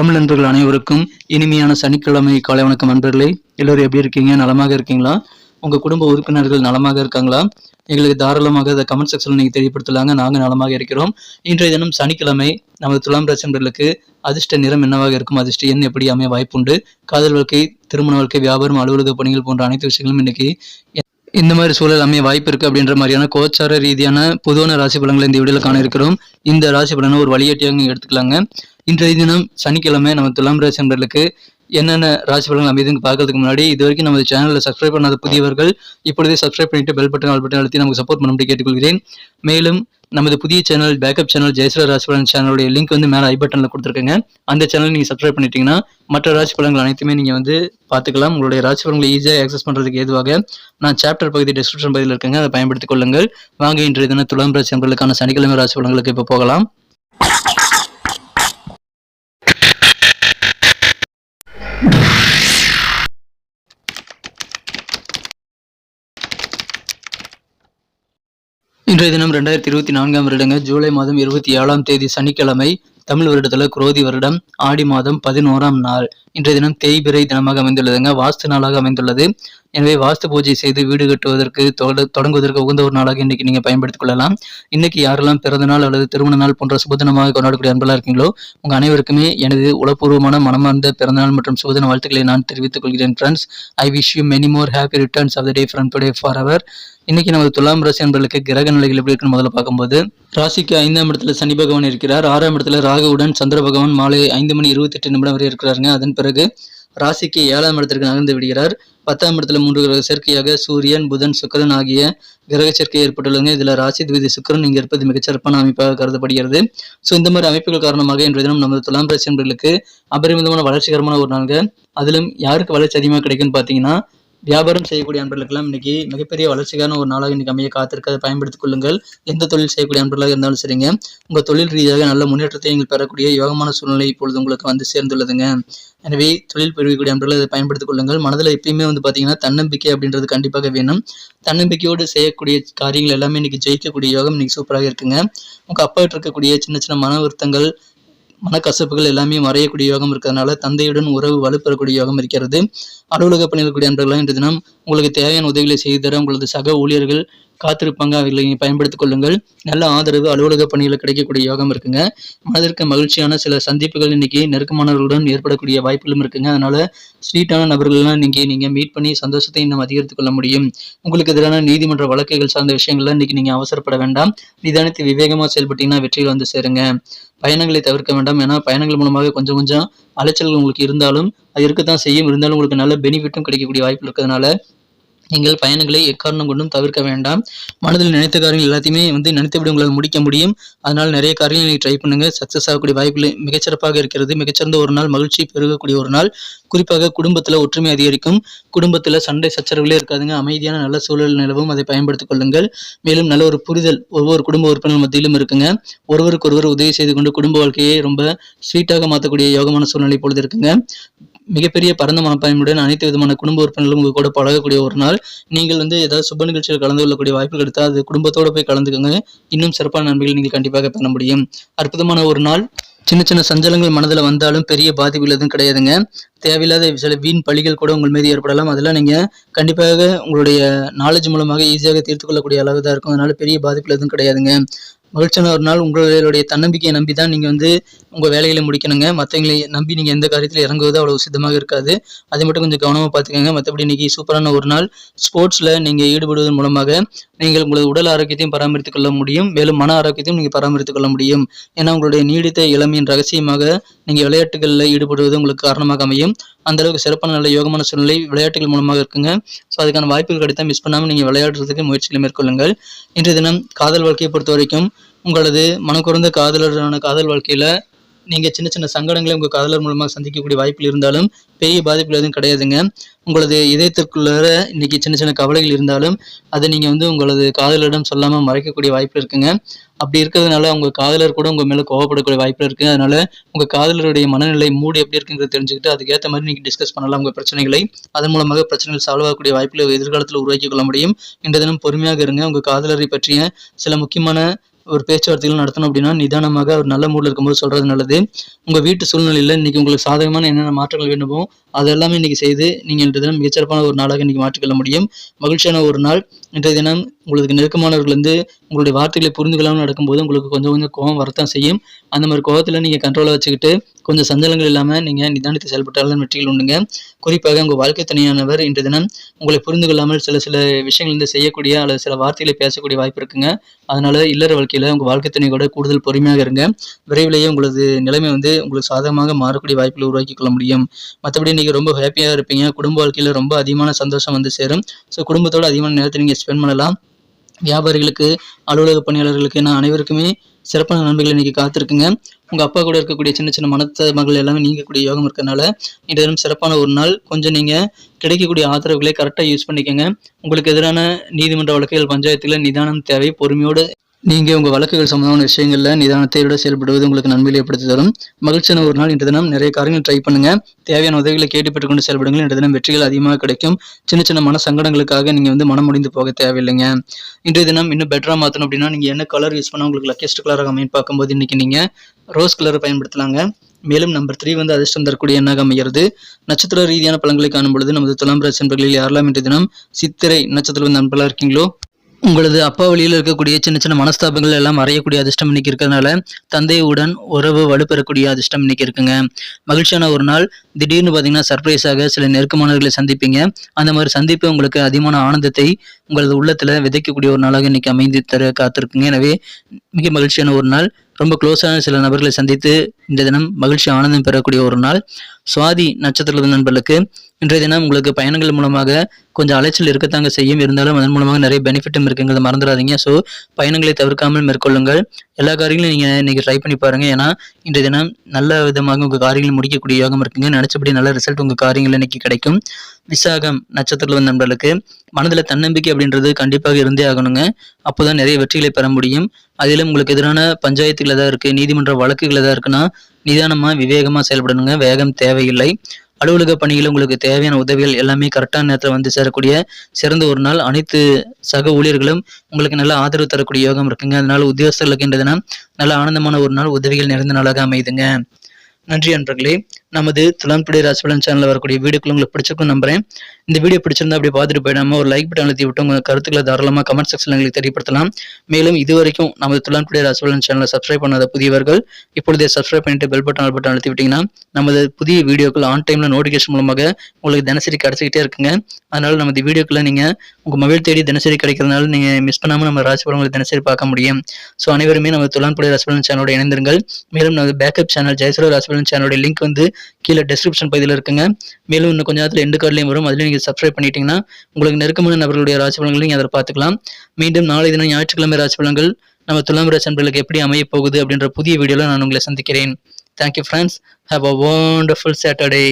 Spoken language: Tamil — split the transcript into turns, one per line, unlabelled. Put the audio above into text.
தமிழ் அனைவருக்கும் இனிமையான சனிக்கிழமை காலை வணக்கம் நண்பர்களே. எல்லோரும் எப்படி இருக்கீங்க? நலமாக இருக்கீங்களா? உங்க குடும்ப உறுப்பினர்கள் நலமாக இருக்காங்களா? எங்களுக்கு தாராளமாக அதை கமெண்ட் செக்ஷனில் நீங்கள் தெரியப்படுத்தலாங்க. நாங்கள் நலமாக இருக்கிறோம். இன்றைய தினம் சனிக்கிழமை நமது துலாம் ராசி அதிர்ஷ்ட நிறம் என்னவாக இருக்கும்? அதிர்ஷ்ட எண் எப்படி அமைய வாய்ப்புண்டு? காதல் வாழ்க்கை திருமண வாழ்க்கை வியாபாரம் அலுவலக பணிகள் போன்ற அனைத்து விஷயங்களும் இன்னைக்கு இந்த மாதிரி சூழல் அமைய வாய்ப்பு இருக்கு அப்படின்ற மாதிரியான கோச்சார ரீதியான பொதுவான ராசி பலன்களை இந்த வீடியோவில் காண இருக்கிறோம். இந்த ராசி பலனை ஒரு வழிகாட்டியாக நீங்க எடுத்துக்கலாங்க. இன்றைய தினம் சனிக்கிழமை நம்ம துலாம் ராசி நண்பர்களுக்கு என்னென்ன ராசி பலன்கள் அமைதுன்னு பார்க்கறதுக்கு முன்னாடி இது வரைக்கும் நமது சேனலில் சப்ஸ்கிரைப் பண்ணாத புதியவர்கள் இப்பொழுதே சப்ஸ்கிரைப் பண்ணிட்டு பெல் பட்டன் ஆல் பட்டன் அழுத்தி நமக்கு சப்போர்ட் பண்ணும்படி கேட்டுக்கொள்கிறேன். மேலும் நமது புதிய சேனல் பேக்கப் சேனல் ஜெயசில ராசி பலன் சேனலுடைய லிங்க் வந்து மேலே ஐ பட்டனில் கொடுத்துருக்கேங்க. அந்த சேனல் நீங்கள் சப்ஸ்கிரைப் பண்ணிட்டீங்கன்னா மற்ற ராசி பலன்கள் அனைத்துமே நீங்கள் வந்து பார்த்துக்கலாம். உங்களுடைய ராசி பலன்களை ஈஸியாக ஆக்சஸ் பண்ணுறதுக்கு ஏதுவாக நான் சாப்டர் பகுதி டிஸ்கிரிப்ஷன் பகுதியில் இருக்கேங்க. அதை பயன்படுத்திக் கொள்ளுங்கள். வாங்க இன்றைய தினம் துலாம் ராசி நண்பர்களுக்கான சனிக்கிழமை ராசி பலன்களுக்கு இப்போ போகலாம். இன்றைய தினம் ரெண்டாயிரத்தி இருபத்தி நான்காம் வருடங்க ஜூலை மாதம் இருபத்தி ஏழாம் தேதி சனிக்கிழமை தமிழ் வருடத்துல குரோதி வருடம் ஆடி மாதம் பதினோராம் நாள். இன்றைய தினம் தேய்பிரை தினமாக அமைந்துள்ளதுங்க வாஸ்து நாளாக அமைந்துள்ளது. எனவே வாஸ்து பூஜை செய்து வீடு கட்டுவதற்கு தொட- தொடங்குவதற்கு உகந்த ஒரு நாளாக இன்னைக்கு நீங்க பயன்படுத்திக் கொள்ளலாம். இன்னைக்கு யாரெல்லாம் பிறந்த நாள் அல்லது திருமண நாள் போன்ற சுபதினமாக கொண்டாடக்கூடிய அன்பலா இருக்கீங்களோ உங்க அனைவருக்குமே எனது உளப்பூர்வமான மனமார்ந்த பிறந்தநாள் மற்றும் சுபதின வாழ்த்துக்களை நான் தெரிவித்துக் கொள்கிறேன் friends I wish you many more happy returns of the day from today for our இன்னைக்கு நமது துலாம் ராசி என்பர்களுக்கு கிரக நிலைகள் எப்படி இருக்குன்னு முதல்ல பார்க்கும்போது ராசிக்கு ஐந்தாம் இடத்துல சனி பகவான் இருக்கிறார். ஆறாம் இடத்துல ராகுவுடன் சந்திர பகவான் மாலை ஐந்து மணி இருபத்தி எட்டு நிமிடம் வரை இருக்கிறாருங்க. அதன் பிறகு ராசிக்கு ஏழாம் இடத்திற்கு நகர்ந்து விடுகிறார். பத்தாம் இடத்துல மூன்று கிரக சேர்க்கையாக சூரியன் புதன் சுக்கிரன் ஆகிய கிரக சேர்க்கை ஏற்பட்டுள்ளதுங்க. இதுல ராசி திவிதி சுக்கரன் இங்கே இருப்பது மிகச்சிறப்பான அமைப்பாக கருதப்படுகிறது. ஸோ இந்த மாதிரி அமைப்புகள் காரணமாக இன்றைய தினம் நமது துலாம் ராசி என்பர்களுக்கு அபரிமிதமான வளர்ச்சிகரமான ஒரு நாளுங்க. அதிலும் யாருக்கு வளர்ச்சி அதிகமாக கிடைக்கும்னு பார்த்தீங்கன்னா வியாபாரம் செய்யக்கூடிய அன்பர்களுக்கெல்லாம் இன்னைக்கு மிகப்பெரிய வளர்ச்சிக்கான ஒரு நாளாக இன்னைக்கு அமைய காத்திருக்க அதை பயன்படுத்திக் கொள்ளுங்கள். எந்த தொழில் செய்யக்கூடிய அன்பர்களாக இருந்தாலும் சரிங்க. உங்கள் தொழில் ரீதியாக நல்ல முன்னேற்றத்தை நீங்கள் பெறக்கூடிய யோகமான சூழ்நிலை இப்பொழுது உங்களுக்கு வந்து சேர்ந்துள்ளதுங்க. எனவே தொழில் பெருகக்கூடிய அன்பர்கள் அதை பயன்படுத்திக் கொள்ளுங்கள். மனதில் எப்பயுமே வந்து பார்த்தீங்கன்னா தன்னம்பிக்கை அப்படின்றது கண்டிப்பாக வேணும். தன்னம்பிக்கையோடு செய்யக்கூடிய காரியங்கள் எல்லாமே இன்னைக்கு ஜெயிக்கக்கூடிய யோகம் இன்னைக்கு சூப்பராக இருக்குங்க. உங்கள் அப்பாவிட்டு இருக்கக்கூடிய சின்ன சின்ன மன வருத்தங்கள் மனக்கசப்புகள் எல்லாமே மறையக்கூடிய யோகம் இருக்கிறதுனால தந்தையுடன் உறவு வலுப்பெறக்கூடிய யோகம் இருக்கிறது. அலுவலக பணியில் கூடிய அன்பர்களாக இன்று தினம் உங்களுக்கு தேவையான உதவிகளை செய்து தர உங்களது சக ஊழியர்கள் காத்திருப்பாங்க அவர்களை நீங்கள் பயன்படுத்திக் கொள்ளுங்கள். நல்ல ஆதரவு அலுவலக பணியில் கிடைக்கக்கூடிய யோகம் இருக்குங்க. மனதிற்கு மகிழ்ச்சியான சில சந்திப்புகள் இன்னைக்கு நெருக்கமானவர்களுடன் ஏற்படக்கூடிய வாய்ப்புகளும் இருக்குங்க. அதனால ஸ்வீட்டான நபர்கள்லாம் இன்னைக்கு நீங்க மீட் பண்ணி சந்தோஷத்தை இன்னும் அதிகரித்துக் கொள்ள முடியும். உங்களுக்கு எதிரான நீதிமன்ற வழக்குகள் சார்ந்த விஷயங்கள்ல இன்னைக்கு நீங்க அவசரப்பட வேண்டாம். நிதானத்தை விவேகமா செயல்பட்டீங்கன்னா வெற்றியில் வந்து சேருங்க. பயணங்களை தவிர்க்க வேண்டாம். ஏன்னா பயணங்கள் மூலமாக கொஞ்சம் கொஞ்சம் அலைச்சல்கள் உங்களுக்கு இருந்தாலும் அது இருக்கத்தான் செய்யும். இருந்தாலும் உங்களுக்கு நல்ல பெனிஃபிட்டும் கிடைக்கக்கூடிய வாய்ப்பு இருக்கிறதுனால நீங்கள் பயணங்களை எக்காரணம் கொண்டும் தவிர்க்க வேண்டாம். மனதில் நினைத்த காரியங்கள் எல்லாத்தையுமே வந்து நினைத்தபடி உங்களால் முடிக்க முடியும். அதனால் நிறைய காரியங்கள் நீங்கள் ட்ரை பண்ணுங்க. சக்ஸஸ் ஆகக்கூடிய வாய்ப்புகள் மிகச்சிறப்பாக இருக்கிறது. மிகச்சிறந்த ஒரு நாள் மகிழ்ச்சி பெருகக்கூடிய ஒரு நாள். குறிப்பாக குடும்பத்தில் ஒற்றுமை அதிகரிக்கும். குடும்பத்தில் சண்டை சச்சரவுகளே இருக்காதுங்க. அமைதியான நல்ல சூழல் நிலவும். அதை பயன்படுத்திக் கொள்ளுங்கள். மேலும் நல்ல ஒரு புரிதல் ஒவ்வொரு குடும்ப உறுப்பினர் மத்தியிலும் இருக்குங்க. ஒருவருக்கு ஒருவர் உதவி செய்து கொண்டு குடும்ப வாழ்க்கையை ரொம்ப ஸ்வீட்டாக மாற்றக்கூடிய யோகமான சூழ்நிலை பொழுது இருக்குங்க. மிகப்பெரிய பரந்த மனப்பான்மையுடன் அனைத்து விதமான குடும்ப உறுப்பினர்களும் உங்க கூட பழகக்கூடிய ஒரு நாள். நீங்கள் வந்து ஏதாவது சுப நிகழ்ச்சியில் கலந்து கொள்ளக்கூடிய வாய்ப்பு கிடைத்தா அது குடும்பத்தோட போய் கலந்துக்கோங்க. இன்னும் சிறப்பான நன்மைகள் நீங்கள் கண்டிப்பாக பெற முடியும். அற்புதமான ஒரு நாள். சின்ன சின்ன சஞ்சலங்கள் மனதில் வந்தாலும் பெரிய பாதிப்புகள் எதுவும் கிடையாதுங்க. தேவையில்லாத சில வீண் பழிகள் கூட உங்கள் மீது ஏற்படலாம். அதெல்லாம் நீங்கள் கண்டிப்பாக உங்களுடைய நாலேஜ் மூலமாக ஈஸியாக தீர்த்து கொள்ளக்கூடிய அளவு தான் இருக்கும். அதனால பெரிய பாதிப்புகள் எதுவும் கிடையாதுங்க. மகிழ்ச்சியான ஒரு நாள். உங்களுடைய தன்னம்பிக்கையை நம்பி தான் நீங்கள் வந்து உங்கள் வேலைகளை முடிக்கணுங்க. மற்றவங்களை நம்பி நீங்கள் எந்த காரியத்தில் இறங்குவது அவ்வளோ சித்தமாக இருக்காது. அதை மட்டும் கொஞ்சம் கவனமாக பார்த்துக்கோங்க மற்றபடி இன்னைக்கு சூப்பரான ஒரு நாள். ஸ்போர்ட்ஸில் நீங்கள் ஈடுபடுவதன் மூலமாக நீங்கள் உங்களது உடல் ஆரோக்கியத்தையும் பராமரித்துக் கொள்ள முடியும். மேலும் மன ஆரோக்கியத்தையும் நீங்கள் பராமரித்துக் கொள்ள முடியும். ஏன்னா உங்களுடைய நீடித்த இளமையின் ரகசியமாக நீங்கள் விளையாட்டுகளில் ஈடுபடுவது உங்களுக்கு காரணமாக அமையும். அந்த அளவுக்கு சிறப்பான நல்ல யோகமான சூழ்நிலை விளையாட்டுகள் மூலமாக இருக்குங்க. ஸோ அதுக்கான வாய்ப்புகள் கிடைத்தா மிஸ் பண்ணாமல் நீங்கள் விளையாடுறதுக்கு முயற்சிகளை மேற்கொள்ளுங்கள். இன்றைய தினம் காதல் வாழ்க்கையை பொறுத்த வரைக்கும் உங்களது மனக்குறந்த காதலரான காதல் வாழ்க்கையில் நீங்கள் சின்ன சின்ன சங்கடங்களை உங்கள் காதலர் மூலமாக சந்திக்கக்கூடிய வாய்ப்பில் இருந்தாலும் பெரிய பாதிப்புகள் எதுவும் கிடையாதுங்க. உங்களது இதயத்திற்குள்ளார இன்னைக்கு சின்ன சின்ன கவலைகள் இருந்தாலும் அதை நீங்கள் வந்து உங்களது காதலரிடம் சொல்லாமல் மறைக்கக்கூடிய வாய்ப்பு இருக்குங்க. அப்படி இருக்கிறதுனால உங்கள் காதலர் கூட உங்கள் மேலே கோவப்படக்கூடிய வாய்ப்பு இருக்குது அதனால உங்கள் காதலருடைய மனநிலை மூடு எப்படி இருக்குங்கிறத தெரிஞ்சுக்கிட்டு அதுக்கேற்ற மாதிரி நீங்கள் டிஸ்கஸ் பண்ணலாம் உங்கள் பிரச்சனைகளை. அதன் மூலமாக பிரச்சனைகள் சால்வ் ஆகக்கூடிய வாய்ப்புகளை எதிர்காலத்தில் உருவாக்கி கொள்ள முடியும். இன்றைய தினம் பொறுமையாக இருங்க. உங்கள் காதலரை பற்றிய சில முக்கியமான ஒரு பேச்சுவார்த்தைகள் நடத்தணும் அப்படின்னா நிதானமாக ஒரு நல்ல மூடில் இருக்கும்போது சொல்றது நல்லது. உங்கள் வீட்டு சூழ்நிலையில் இன்னைக்கு உங்களுக்கு சாதகமான என்னென்ன மாற்றங்கள் வேண்டுமோ அதெல்லாமே இன்னைக்கு செய்து நீங்கள் இன்றைய தினம் மிகச்சிறப்பான ஒரு நாளாக இன்னைக்கு மாற்றிக்கொள்ள முடியும். மகிழ்ச்சியான ஒரு நாள். இன்றைய தினம் உங்களுக்கு நெருக்கமானவர்கள் வந்து உங்களுடைய வார்த்தைகளை புரிந்து கொள்ளாமல் நடக்கும்போது உங்களுக்கு கொஞ்சம் கொஞ்சம் கோவம் வரத்தான் செய்யும். அந்த மாதிரி கோபத்தில் நீங்கள் கண்ட்ரோலாக வச்சுக்கிட்டு கொஞ்சம் சஞ்சலங்கள் இல்லாமல் நீங்கள் நிதானித்து செயல்பட்டாலும் வெற்றிகள் உண்டுங்க. குறிப்பாக உங்கள் வாழ்க்கை துணையானவர் இன்றைய தினம் உங்களை புரிந்து கொள்ளாமல் சில சில விஷயங்கள் வந்து செய்யக்கூடிய அல்லது சில வார்த்தைகளை பேசக்கூடிய வாய்ப்பு இருக்குங்க. அதனால இல்லற வாழ்க்கையில் உங்கள் வாழ்க்கை துணை கூட கூடுதல் பொறுமையாக இருங்க. விரைவிலேயே உங்களது நிலைமை வந்து உங்களுக்கு சாதகமாக மாறக்கூடிய வாய்ப்புகளை உருவாக்கி கொள்ள முடியும். மற்றபடி நீங்கள் ரொம்ப ஹாப்பியாக இருப்பீங்க. குடும்ப வாழ்க்கையில் ரொம்ப அதிகமான சந்தோஷம் வந்து சேரும். ஸோ குடும்பத்தோட அதிகமான நேரத்தை நீங்கள் ஸ்பெண்ட் பண்ணலாம். வியாபாரிகளுக்கு அலுவலக பணியாளர்களுக்கு நான் அனைவருக்குமே சிறப்பான நன்மைகள் இன்னைக்கு காத்திருக்குங்க. உங்கள் அப்பா கூட இருக்கக்கூடிய சின்ன சின்ன மனத்தமகள் எல்லாமே நீங்கக்கூடிய யோகம் இருக்கறனால இன்றைய தினம் சிறப்பான ஒரு நாள். கொஞ்சம் நீங்கள் கிடைக்கக்கூடிய ஆதரவுகளை கரெக்டாக யூஸ் பண்ணிக்கோங்க. உங்களுக்கு எதிரான நீதிமன்ற வழக்குகள் பஞ்சாயத்தில் நிதானம் தேவை பொறுமையோடு நீங்கள் உங்கள் வழக்குகள் சம்பந்தமான விஷயங்களில் நிதானத்தையோட செயல்படுவது உங்களுக்கு நன்மையில் ஏற்படுத்தி தரும். மகிழ்ச்சியான ஒரு நாள் இன்று தினம். நிறைய காரியங்கள் ட்ரை பண்ணுங்கள் தேவையான உதவிகளை கேட்டு பெற்றுக்கொண்டு செயல்படுங்கள். இன்று தினம் வெற்றிகள் அதிகமாக கிடைக்கும். சின்ன சின்ன மன சங்கடங்களுக்காக நீங்கள் வந்து மனம் முடிந்து போக தேவையில்லைங்க. இன்றைய தினம் இன்னும் பெட்டராக மாற்றணும் அப்படின்னா நீங்கள் என்ன கலர் யூஸ் பண்ணால் உங்களுக்கு லக்கெஸ்ட் கலராக அமைன்னு பார்க்கும்போது இன்றைக்கி நீங்கள் ரோஸ் கலரை பயன்படுத்தலாங்க. மேலும் நம்பர் த்ரீ வந்து அதிர்ஷ்டம் தரக்கூடிய எண்ணாக அமைகிறது. நட்சத்திர ரீதியான பலன்களை காணும் பொழுது நமது துலாம் ராசி யாரெல்லாம் இன்றைய தினம் சித்திரை நட்சத்திரம் நண்பர்களாக இருக்கீங்களோ உங்களது அப்பா வழியில் இருக்கக்கூடிய சின்ன சின்ன மனஸ்தாபங்கள் எல்லாம் மறையக்கூடிய அதிர்ஷ்டம் இன்னைக்கு இருக்கிறதுனால தந்தையுடன் உறவு வலுப்பெறக்கூடிய அதிர்ஷ்டம் இன்னைக்கு இருக்குங்க. மகிழ்ச்சியான ஒரு நாள். திடீர்னு பார்த்தீங்கன்னா சர்ப்ரைஸாக சில நெருக்கமானவர்களை சந்திப்பீங்க. அந்த மாதிரி சந்திப்பு உங்களுக்கு அதிகமான ஆனந்தத்தை உங்களது உள்ளத்தில் விதைக்கக்கூடிய ஒரு நாளாக இன்னைக்கு அமைந்து தர காத்திருக்குங்க. எனவே மிக மகிழ்ச்சியான ஒரு நாள். ரொம்ப க்ளோஸான சில நபர்களை சந்தித்து இந்த தினம் மகிழ்ச்சி ஆனந்தம் பெறக்கூடிய ஒரு நாள். சுவாதி நட்சத்திரத்தின் நண்பர்களுக்கு இன்றைய தினம் உங்களுக்கு பயணங்கள் மூலமாக கொஞ்சம் அலைச்சல் இருக்கத்தாங்க செய்யும். இருந்தாலும் அதன் மூலமாக நிறைய பெனிஃபிட்டும் இருக்குங்கிறத மறந்துடாதீங்க. ஸோ பயணங்களை தவிர்க்காமல் மேற்கொள்ளுங்கள். எல்லா காரியங்களும் நீங்கள் இன்றைக்கி ட்ரை பண்ணி பாருங்கள் ஏன்னா இன்றைய தினம் நல்ல விதமாக உங்கள் காரியங்களை முடிக்கக்கூடிய யோகம் இருக்குங்க. நினச்சபடி நல்ல ரிசல்ட் உங்கள் காரியங்கள் இன்னைக்கு கிடைக்கும். விசாகம் நட்சத்திரத்தில் நம்மளுக்கு மனதில் தன்னம்பிக்கை அப்படின்றது கண்டிப்பாக இருந்தே ஆகணுங்க. அப்போ தான் நிறைய வெற்றிகளை பெற முடியும். அதிலும் உங்களுக்கு எதிரான பஞ்சாயத்துகள் எதாவது இருக்குது நீதிமன்ற வழக்குகள் எதாவது இருக்குன்னா நிதானமாக விவேகமாக செயல்படணுங்க. வேகம் தேவையில்லை. அலுவலக பணியில் உங்களுக்கு தேவையான உதவிகள் எல்லாமே கரெக்டான நேரத்தில் வந்து சேரக்கூடிய சிறந்த ஒரு நாள். அனைத்து சக ஊழியர்களும் உங்களுக்கு நல்ல ஆதரவு தரக்கூடிய யோகம் இருக்குங்க. அதனால உத்தியோகஸ்தர்களுக்கு இருக்கின்றதுனா நல்ல ஆனந்தமான ஒரு நாள் உதவிகள் நிறைந்த நாளாக அமையுதுங்க. நன்றி அன்பர்களே. நமது துலாம்புடி ராசிபலன் சேனலில் வரக்கூடிய வீடியோக்கள் உங்களுக்கு பிடிச்சிருக்கும் நம்புறேன். இந்த வீடியோ பிடிச்சிருந்தா அப்படி பார்த்துட்டு போயிடாம ஒரு லைக் பட்டன் அழுத்தி விட்டு உங்கள் கருத்துக்களை தாராளமாக கமெண்ட் செக்ஷனில் எங்களுக்கு தெரியப்படுத்தலாம். மேலும் இது வரைக்கும் நமது துலாம்புடி ராசிபலன் சேனலை சப்ஸ்கிரைப் பண்ணாத புதியவர்கள் இப்பொழுதே சப்ஸ்கிரைப் பண்ணிட்டு பெல் பட்டன் ஆல் பட்டன் அழுத்தி விட்டீங்கன்னா நமது புதிய வீடியோக்கள் ஆன் டைமில் நோட்டிஃபிகேஷன் மூலமாக உங்களுக்கு தினசரி கிடச்சிக்கிட்டே இருக்குங்க. அதனால் நமது வீடியோக்களை நீங்கள் உங்கள் மொபைல் தேடி தினசரி கிடைக்கிறதுனால நீங்கள் மிஸ் பண்ணாமல் நம்ம ராசிபலங்களை தினசரி பார்க்க முடியும். ஸோ அனைவருமே நம்ம துலான்புடி ராசிபலன் சேனலோட இணைந்திருங்கள். மேலும் நமது பேக்கப் சேனல் ஜெயசுர ராசிபலன் சேனலோட லிங்க் வந்து கீழே டிஸ்கிரிப்ஷன் பகுதியில் இருக்குங்க. மேலும் இன்னும் கொஞ்ச நேரத்தில் எண்டு கார்ட்லையும் வரும். அதில் நீங்கள் சப்ஸ்கிரைப் பண்ணிட்டீங்கன்னா உங்களுக்கு நெருக்கமான நபர்களுடைய ராசி பலன்களை நீங்கள் அதில் பார்த்துக்கலாம். மீண்டும் நாளை தினம் ஞாயிற்றுக்கிழமை ராசி பலன்கள் நம்ம துலாம் ராசன்களுக்கு எப்படி அமைய போகுது அப்படின்ற புதிய வீடியோவில் நான் உங்களை சந்திக்கிறேன். Thank you friends have a wonderful Saturday